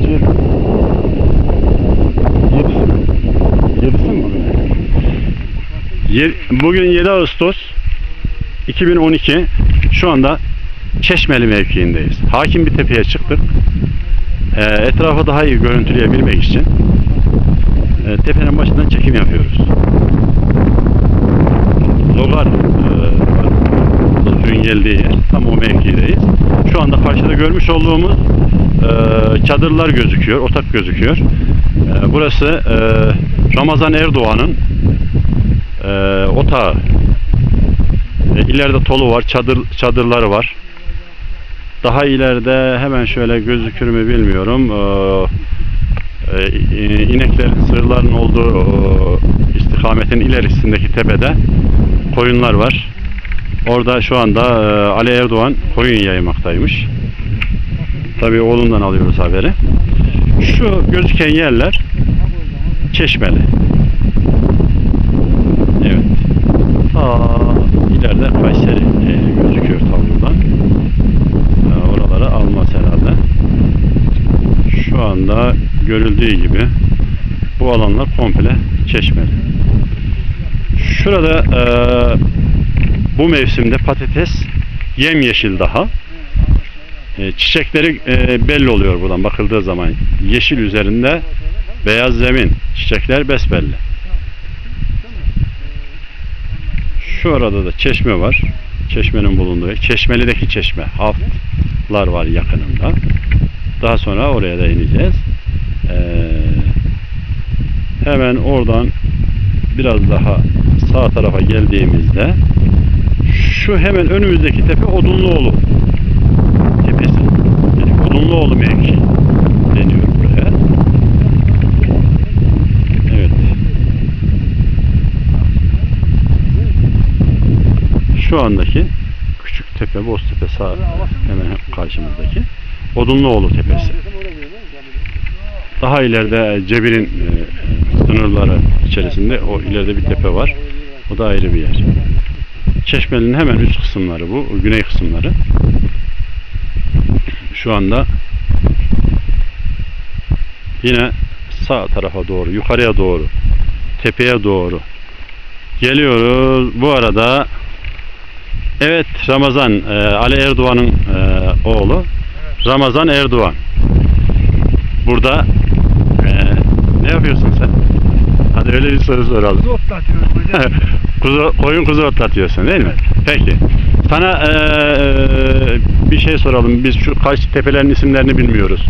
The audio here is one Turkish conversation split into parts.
Yedi. Yedisi mi? Yedisi bugün? Ye- Bugün 7 Ağustos 2012. Şu anda Çeşmeli mevkiindeyiz. Hakim bir tepeye çıktık. Ee, etrafı daha iyi görüntüleyebilmek için e, tepenin başından çekim yapıyoruz. Logar e, suyun geldiği. Tam o mevkideyiz. Şu anda karşıda görmüş olduğumuz e, çadırlar gözüküyor, otak gözüküyor. E, burası e, Ramazan Erdoğan'ın e, otağı. E, ileride tolu var, çadır çadırları var. Daha ileride hemen şöyle gözükür mü bilmiyorum. E, e, ineklerin, sığırların olduğu e, istikametin ilerisindeki tepede koyunlar var. Orada şu anda e, Ali Erdoğan koyun yaymaktaymış. Tabii oğlundan alıyoruz haberi. Şu gözüken yerler Çeşmeli. Evet. Ta ileride Kayseri e, gözüküyor tablodan. E, oraları almaz herhalde. Şu anda görüldüğü gibi bu alanlar komple Çeşmeli. Şurada e, bu mevsimde patates yemyeşil daha. E, çiçekleri e, belli oluyor buradan bakıldığı zaman. Yeşil üzerinde beyaz zemin. Çiçekler besbelli. Şu arada da çeşme var. Çeşmenin bulunduğu. Çeşmeli'deki çeşme. Haftlar var yakınında. Daha sonra oraya da ineceğiz. Ee, hemen oradan biraz daha sağ tarafa geldiğimizde şu hemen önümüzdeki tepe Odunluoğlu tepesi. Yani Odunluoğlu mevki deniyor buraya. Evet. Şu andaki küçük tepe, Boztepe sağ hemen karşımızdaki Odunluoğlu tepesi. Daha ileride Cebir'in e, sınırları içerisinde o ileride bir tepe var. O da ayrı bir yer. Çeşmeli'nin hemen üst kısımları bu. Güney kısımları. Şu anda yine sağ tarafa doğru, yukarıya doğru, tepeye doğru geliyoruz. Bu arada evet Ramazan e, Ali Erdoğan'ın e, oğlu Ramazan Erdoğan. Burada e, ne yapıyorsun sen? Hadi öyle bir soru soralım. Kuzu koyun kuzu otlatıyorsun değil mi? Peki. Sana eee, bir şey soralım. Biz şu karşı tepelerin isimlerini bilmiyoruz.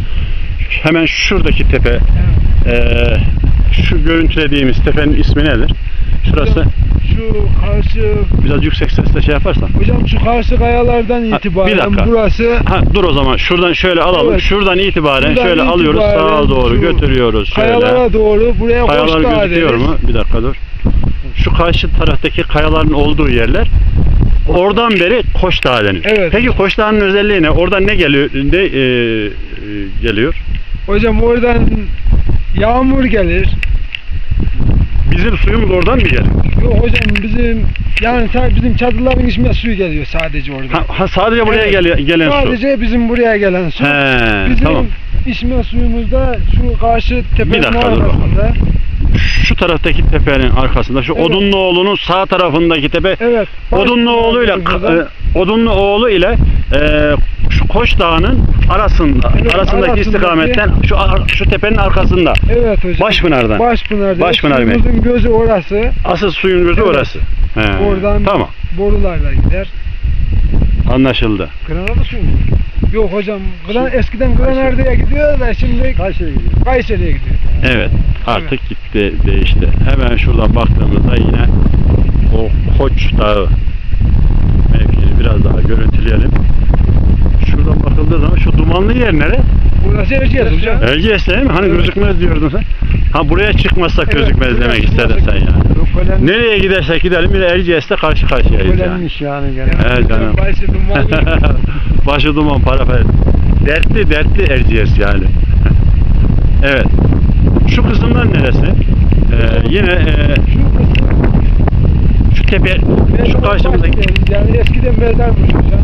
Hemen şuradaki tepe, eee, şu görüntülediğimiz tepenin ismi nedir? Şurası Şu karşı biraz yüksek sesle şey yaparsan. hocam şu karşı kayalardan Ha, itibaren bir dakika. burası Ha, dur o zaman şuradan şöyle alalım. Evet. Şuradan itibaren Buradan şöyle alıyoruz itibaren sağa doğru götürüyoruz şöyle. kayalara doğru buraya Kayalar Koçdağ gözüküyor mu? Bir dakika dur. Şu karşı taraftaki kayaların olduğu yerler oradan beri Koç Dağı denir. Evet. Peki Koç Dağı'nın özelliği ne? Oradan ne geliyor? Ne e, e, geliyor? Hocam oradan yağmur gelir. Bizim suyumuz oradan mı geliyor? Yok hocam bizim yani sa- bizim çadırların içine suyu geliyor sadece oradan. Ha, ha, sadece buraya Evet. geliyor, gelen su. sadece bizim buraya gelen su. He, bizim tamam. içme suyumuzda şu karşı tepenin arkasında. Şu taraftaki tepenin arkasında, şu Evet. Odunluoğlu'nun sağ tarafındaki tepe Evet. Odunluoğlu ile Odunluoğlu ile e, şu Koç Dağı'nın arasında, Evet, arasındaki arasındaki- istikametten şu şu tepenin arkasında. Evet hocam. Başpınar'dan. Başpınar. Başpınar Suyumuzun gözü orası. Asıl suyun gözü Evet. orası. He, Oradan Tamam. borularla gider. Anlaşıldı. Granada suyu mu? Yok hocam. Gran, eskiden Granarda'ya gidiyor da şimdi Kayseri'ye gidiyor. Kayseri'ye gidiyor. Evet. Artık gitti, değişti. Hemen şuradan baktığımızda yine o Koç Dağı mevkini biraz daha görüntüleyelim. Şuradan bakıldığı zaman şu dumanlı yer nere? Burası Erciyes hocam. Erciyes değil mi? Hani Evet. gözükmez diyordun sen. Ha buraya çıkmazsak Evet, gözükmez demek istedin sen yani. Önemli. Nereye gidersek gidelim de Erciyes'te karşı karşıyayız yani. Yani gene. Evet canım. Başı dumanlı. Başı duman para para. Dertli dertli Erciyes yani. evet. Şu kısımlar neresi? Ee, yine e, Şu tepe, şu mezar karşımızdaki, Yani eskiden mezarmış hocam.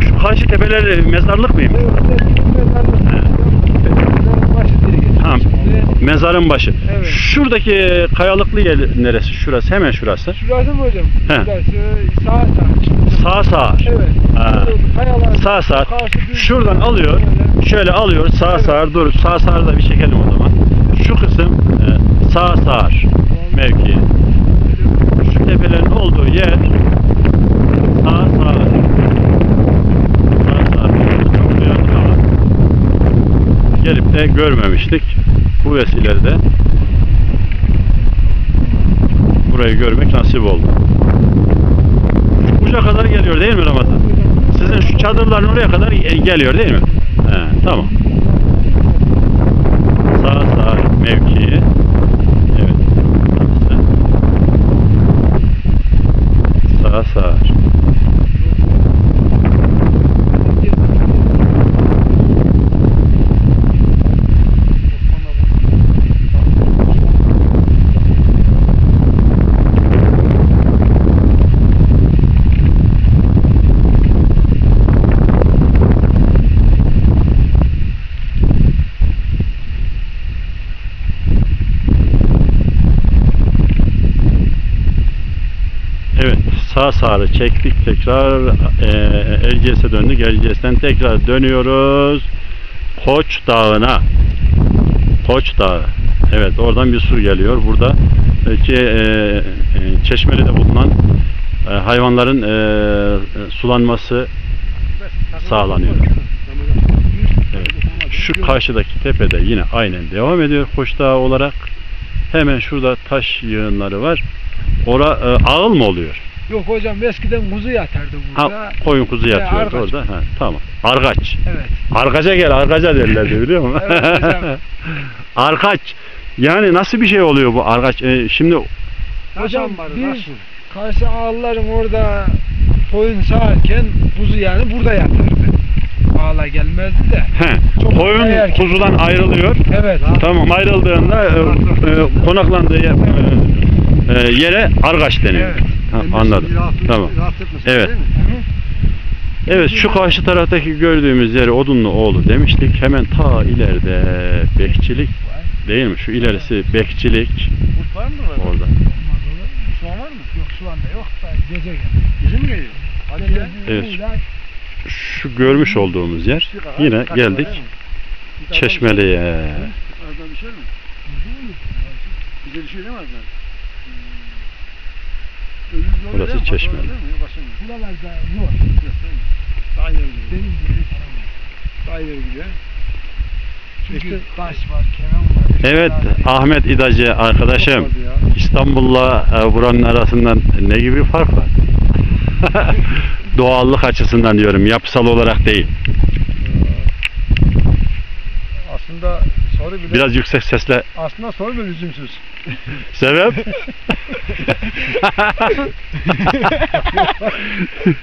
şu karşı tepeler mezarlık mıyım? Evet, eskiden mezarlık. Ha, Şimdi mezarın başı. Evet. Şuradaki kayalıklı yer neresi? Şurası. Hemen şurası. şurası mı hocam? He. Şurası sağ Sağ sağ. sağ. Evet. Ha. Kayalar. Sağ sağ. Karşı düz- Şuradan alıyor. Şöyle alıyor. Sağ Evet. sağır dur. Sağ sağır da bir çekelim o zaman. Şu kısım e, sağ sağır mevki. Şu tepelerin olduğu yer sağ sağır. Sağ ama gelip de görmemiştik. Bu vesileyle burayı görmek nasip oldu. Uca kadar geliyor değil mi Ramazan? Sizin şu çadırların oraya kadar geliyor değil mi? He, tamam. Sağ sağ mevkii. Evet. Burası. Sağ sağ. Evet, sağ sağı çektik tekrar e, Erciyes'e döndük. Erciyes'ten tekrar dönüyoruz. Koç Dağı'na. Koç Dağı. Evet, oradan bir su geliyor. Burada belki e, e, Çeşmeli'de bulunan e, hayvanların e, sulanması sağlanıyor. Evet. Şu karşıdaki tepede yine aynen devam ediyor Koç Dağı olarak. Hemen şurada taş yığınları var. Ora e, ağıl mı oluyor? Yok hocam eskiden kuzu yatardı burada. Ha, koyun kuzu He, yatıyor argaç. orada. Ha, tamam. Argaç. Evet. Argaca gel, argaca derlerdi biliyor musun? Evet hocam. argaç. Yani nasıl bir şey oluyor bu argaç? E, şimdi Hocam biz karşı ağların orada koyun sağarken kuzu yani burada yatardı. Ağla gelmezdi de. he, Çok koyun kuzudan ayrılıyor. Evet. Tamam ayrıldığında e, e, konaklandığı yer- e, e, yere argaç deniyor. Evet. Ha, anladım. Tamam. Evet. Evet şu karşı taraftaki gördüğümüz yeri Odunlu oğlu demiştik. Hemen ta ileride bekçilik değil mi? Şu ilerisi bekçilik Kurt var mı burada? orada. Olmaz olur mu? Soğan var mı? Yok şu anda yok da gece gel. Bizim mi geliyor? Hadi ya. Evet. Şu görmüş olduğumuz yer yine geldik Çeşmeli'ye. Arada bir şey mi? Bize düşüyor değil mi Buralarda yok. Yok değil mi? Daha ileri gidiyor. Benim gibi. Daha ileri gidiyor. Çünkü İşte- taş var, kenar var. Evet. Ahmet İdacı arkadaşım. İstanbul'la e, buranın arasından ne gibi fark var? Doğallık açısından diyorum yapısal olarak değil. Aslında soru bile Biraz yüksek sesle aslında soru bile lüzumsuz. sebep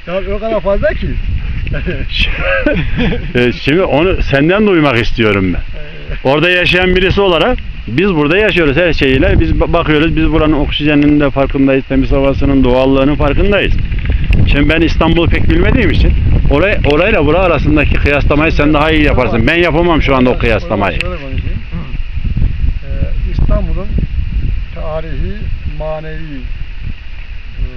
ya o kadar fazla ki. E, Şimdi onu senden duymak istiyorum ben. Orada yaşayan birisi olarak biz burada yaşıyoruz her şeyiyle. Biz ba- bakıyoruz biz buranın oksijeninin de farkındayız. Temiz havasının doğallığının farkındayız. Şimdi ben İstanbul'u pek bilmediğim için oraya, orayla bura arasındaki kıyaslamayı sen daha iyi yaparsın. Ben yapamam şu anda o kıyaslamayı. Şöyle konuşayım. Ee, İstanbul'un tarihi, manevi e,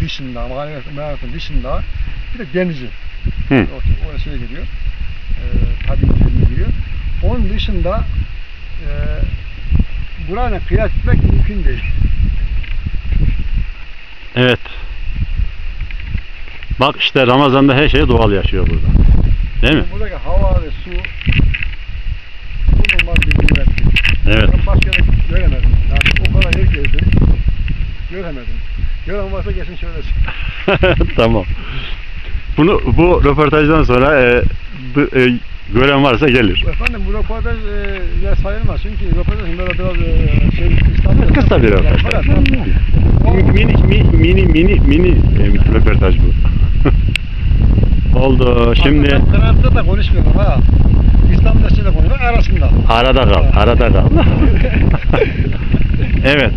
dışında, manevi maneviyatın dışında bir de denizi. Hı. O, o şeye giriyor. E, tabii içine giriyor. Onun dışında e, burayla kıyas etmek mümkün değil. Evet. Bak işte Ramazan'da her şey doğal yaşıyor burada. Değil mi? Buradaki hava ve su bulunmaz bir nimettir. Evet. Ben başka yere göremedim. Yani o kadar yer gezdim. Göremedim. Gören varsa gelsin söylesin. tamam. Bunu bu röportajdan sonra e, bu, e, gören varsa gelir. Efendim bu röportaj e, ya sayılmaz çünkü röportajın böyle biraz e, şey İstanbul. Kısa bir röportaj. Mini mini mini mini mini e, röportaj bu. Oldu. Şimdi Kanalda da konuşmuyorum ha. İstanbul'da sizinle konuşuyorum arasında. arada kal, arada kal. evet.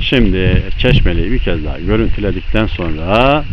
Şimdi Çeşmeli'yi bir kez daha görüntüledikten sonra